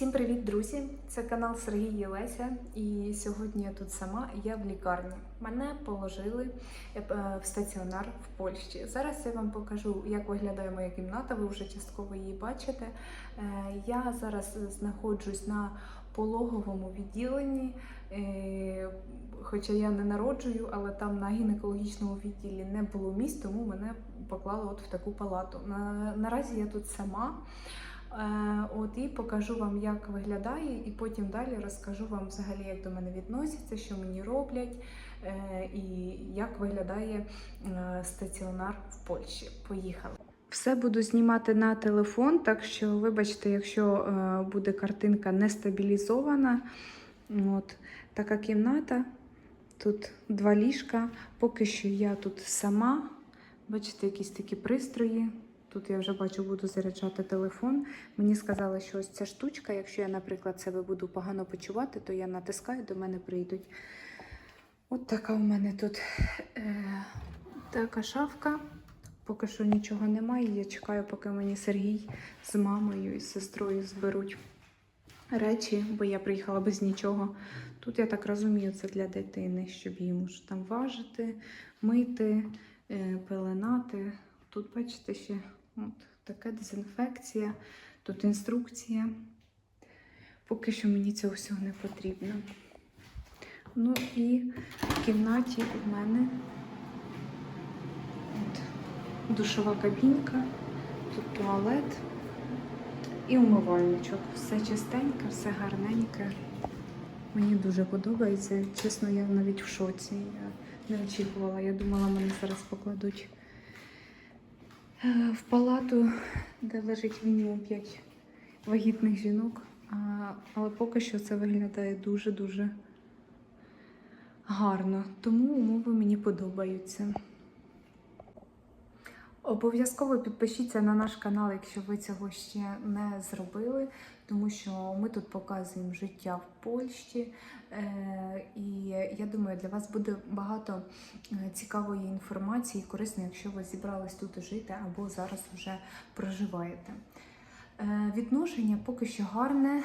Всім привіт, друзі! Це канал Сергій Єлеся. І сьогодні я тут сама, я в лікарні. Мене положили е, в стаціонар в Польщі. Зараз я вам покажу, як виглядає моя кімната. Ви вже частково її бачите. Е, Я зараз знаходжусь на пологовому відділенні. Е, Хоча я не народжую, але там на гінекологічному відділі не було місць, тому мене поклали от в таку палату. Наразі я тут сама. Е, От і покажу вам, як виглядає, і потім далі розкажу вам взагалі, як до мене відносяться, що мені роблять, е, і як виглядає е, стаціонар в Польщі. Поїхали. Все буду знімати на телефон, так що вибачте, якщо буде картинка не стабілізована. От така кімната. Тут два ліжка. Поки що я тут сама. Бачите, якісь такі пристрої. Тут я вже бачу, буду заряджати телефон. Мені сказали, що ось ця штучка, якщо я, наприклад, себе буду погано почувати, то я натискаю, до мене прийдуть. От така у мене тут е, така шафка. Поки що нічого немає. Я чекаю, поки мені Сергій з мамою і з сестрою зберуть речі, бо я приїхала без нічого. Тут, я так розумію, це для дитини, щоб їм там важити, мити, е, пеленати. Тут, бачите, ще от така дезінфекція, тут інструкція. Поки що мені цього всього не потрібно. Ну і в кімнаті у мене от, душова кабінка, тут туалет і умивальничок. Все чистеньке, все гарненьке. Мені дуже подобається. Чесно, я навіть в шоці. Я не очікувала. Я думала, мене зараз покладуть в палату, де лежить мінімум 5 вагітних жінок. Але поки що це виглядає дуже-дуже гарно. Тому умови мені подобаються. Обов'язково підпишіться на наш канал, якщо ви цього ще не зробили, тому що ми тут показуємо життя в Польщі. Е, І я думаю, для вас буде багато е, цікавої інформації, корисної, якщо ви зібрались тут жити або зараз вже проживаєте. Е, Відношення поки що гарне.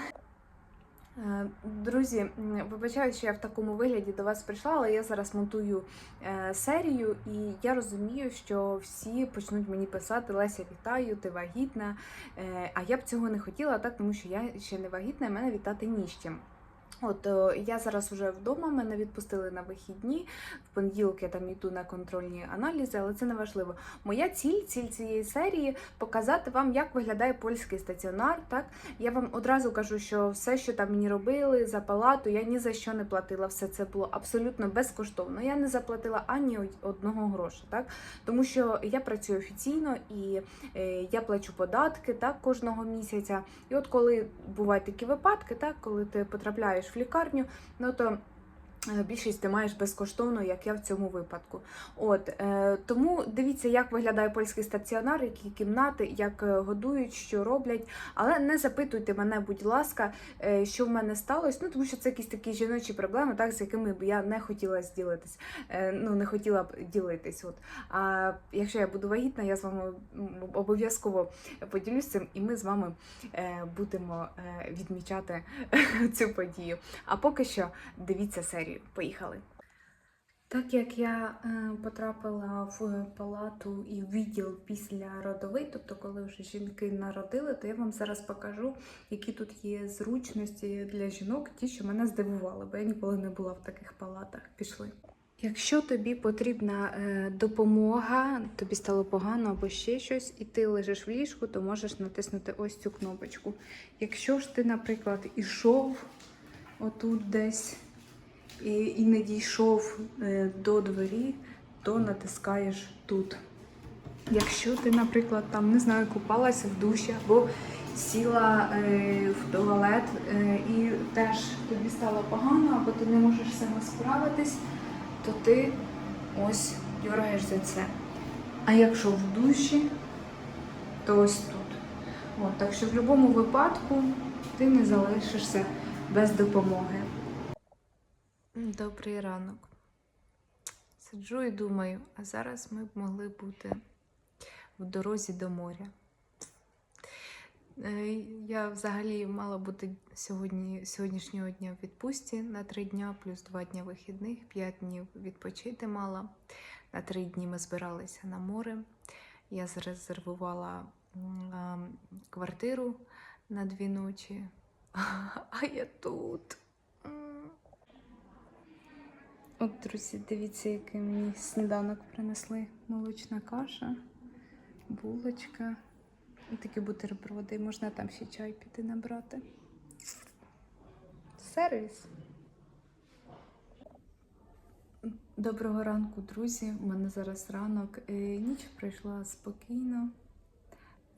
Е, Друзі, вибачаю, що я в такому вигляді до вас прийшла, але я зараз монтую е, серію, і я розумію, що всі почнуть мені писати Леся, вітаю, ти вагітна. Е, а я б цього не хотіла, так тому що я ще не вагітна, і мене вітати ні з чим. От е, я зараз вже вдома, мене відпустили на вихідні. В понеділок я там йду на контрольні аналізи, але це не важливо. Моя ціль, ціль цієї серії показати вам, як виглядає польський стаціонар. Так я вам одразу кажу, що все, що там мені робили за палату, я ні за що не платила. Все це було абсолютно безкоштовно. Я не заплатила ані одного гроша, так тому що я працюю офіційно і е, я плачу податки так кожного місяця. І от коли бувають такі випадки, так коли ти потрапляєш в лікарню, ну то більшість ти маєш безкоштовно, як я в цьому випадку. От е, тому дивіться, як виглядає польський стаціонар, які кімнати, як е, годують, що роблять. Але не запитуйте мене, будь ласка, е, що в мене сталося. Ну тому що це якісь такі жіночі проблеми, так з якими б я не хотіла зділитись. Е, ну не хотіла б ділитись. От а якщо я буду вагітна, я з вами обов'язково поділюсь цим, і ми з вами е, будемо е, відмічати цю подію. А поки що дивіться серію. Поїхали. Так як я е, потрапила в палату і відділ після родовий, тобто коли вже жінки народили, то я вам зараз покажу, які тут є зручності для жінок, ті, що мене здивували, бо я ніколи не була в таких палатах. Пішли. Якщо тобі потрібна е, допомога, тобі стало погано або ще щось, і ти лежиш в ліжку, то можеш натиснути ось цю кнопочку. Якщо ж ти, наприклад, ішов отут десь і, і не дійшов е, до двері, то натискаєш тут. Якщо ти, наприклад, там не знаю, купалася в душі або сіла е, в туалет е, і теж тобі стало погано, або ти не можеш сама справитись, то ти ось дергаєш за це. А якщо в душі, то ось тут. От, так що в будь-якому випадку ти не залишишся без допомоги. Добрий ранок. Сиджу і думаю, а зараз ми б могли бути в дорозі до моря. Е, Я взагалі мала бути сьогодні, сьогоднішнього дня в відпустці на три дня, плюс два дні вихідних, п'ять днів відпочити мала. На три дні ми збиралися на море. Я зарезервувала квартиру на дві ночі. А я тут. От, друзі, дивіться, який мені сніданок принесли. Молочна каша, булочка і такі бутерброди. Можна там ще чай піти набрати. Сервіс. Доброго ранку, друзі. У мене зараз ранок. Е, Ніч пройшла спокійно.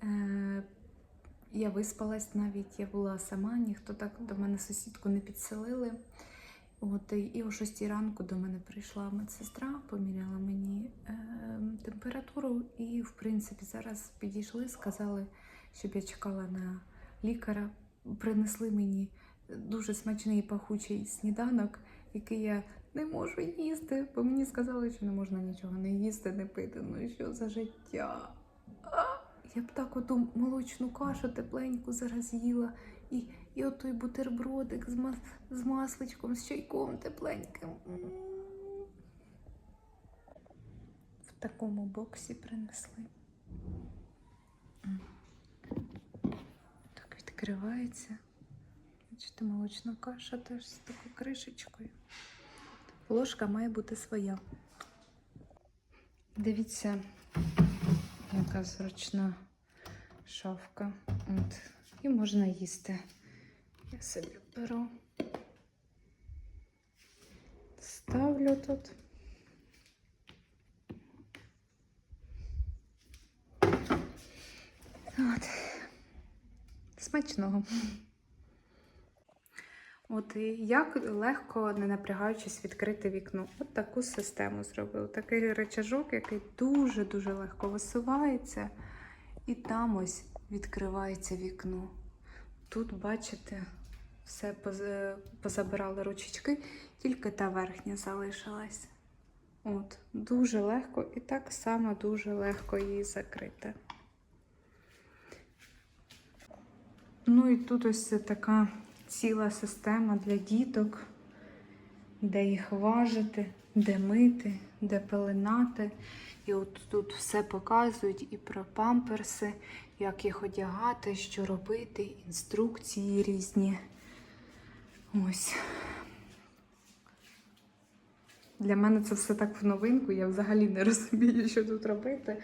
Е, Я виспалась навіть, я була сама, ніхто так до мене сусідку не підселили. От, і- о 6 ранку до мене прийшла медсестра, поміряла мені е, температуру, і, в принципі, зараз підійшли, сказали, щоб я чекала на лікаря. Принесли мені дуже смачний пахучий сніданок, який я не можу їсти, бо мені сказали, що не можна нічого не їсти, не пити. Ну що за життя? А, я б так оту молочну кашу тепленьку зараз їла. І, і отой бутербродик з, мас, з масличком, з чайком тепленьким. В такому боксі принесли. Так відкривається. Бачите, молочна каша теж з такою кришечкою. Ложка має бути своя. Дивіться, яка зручна шафка. От. І можна їсти. Я собі беру. Ставлю тут. От. Смачного. От і як легко, не напрягаючись, відкрити вікно. От таку систему зробив. Такий речажок, який дуже-дуже легко висувається, і там ось відкривається вікно. Тут, бачите, все позабирали ручечки, тільки та верхня залишилась. От, дуже легко і так само дуже легко її закрити. Ну і тут ось це така ціла система для діток, де їх важити, де мити, де пеленати. І от тут все показують і про памперси, як їх одягати, що робити, інструкції різні. Ось. Для мене це все так в новинку, я взагалі не розумію, що тут робити,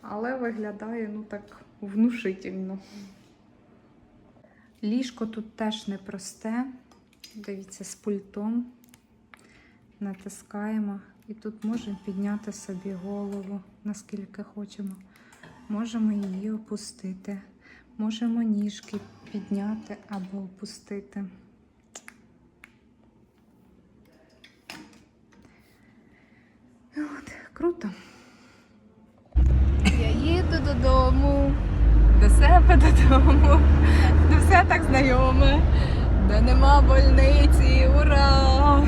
але виглядає ну так внушительно. Ліжко тут теж непросте. Дивіться, з пультом. Натискаємо. І тут можемо підняти собі голову, наскільки хочемо. Можемо її опустити. Можемо ніжки підняти або опустити. От, круто. Я їду додому, до себе додому, де все так знайоме, де нема больниці, ура!